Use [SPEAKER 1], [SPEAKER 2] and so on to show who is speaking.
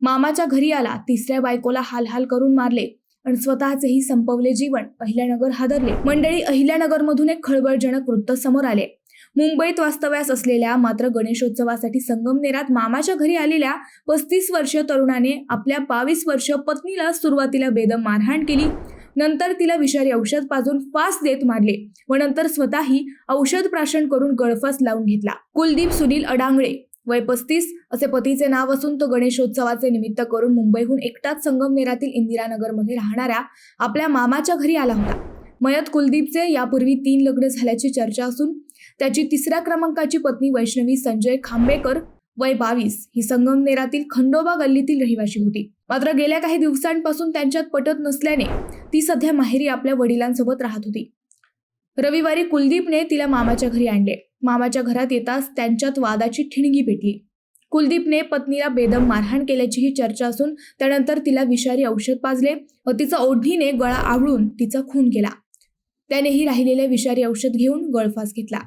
[SPEAKER 1] मामाच्या घरी आला. तिसऱ्या बायकोला हालहाल करून मारले आणि स्वतःचेही संपवले जीवन. अहिल्यानगर हादरले. मंडळी अहिल्यानगरमधून एक खळबळजनक वृत्त समोर आले. मुंबईत वास्तव्यास असलेल्या मात्र गणेशोत्सवासाठी संगमनेरात मामाच्या घरी आलेल्या पस्तीस वर्षीय तरुणाने आपल्या बावीस वर्ष पत्नीला सुरुवातीला बेदम मारहाण केली. नंतर तिला विषारी औषध पाजून फास देत मारले व नंतर स्वतःही औषध प्राशन करून गळफास लावून घेतला. कुलदीप सुनील अडांगळे वय पस्तीस असे पतीचे नाव असून तो गणेशोत्सवाचे निमित्त करून मुंबईहून एकटाच संगमनेरातील इंदिरानगरमध्ये राहणाऱ्या आपल्या मामाच्या घरी आला होता. मयत कुलदीपचे यापूर्वी तीन लग्न झाल्याची चर्चा असून त्याची तिसऱ्या क्रमांकाची पत्नी वैष्णवी संजय खांबेकर वय बावीस ही संगमनेरातील खंडोबा गल्लीतील रहिवाशी होती. मात्र गेल्या काही दिवसांपासून त्यांच्यात पटत नसल्याने ती सध्या माहेरी आपल्या वडिलांसोबत राहत होती. रविवारी कुलदीपने तिला मामाच्या घरी आणले. मामाच्या घरात येताच त्यांच्यात वादाची ठिणगी पेटली. कुलदीपने पत्नीला बेदम मारहाण केल्याचीही चर्चा असून त्यानंतर तिला विषारी औषध पाजले व तिचा ओढणीने गळा आवळून तिचा खून केला. त्यानेही राहिलेले विषारी औषध घेऊन गळफास घेतला.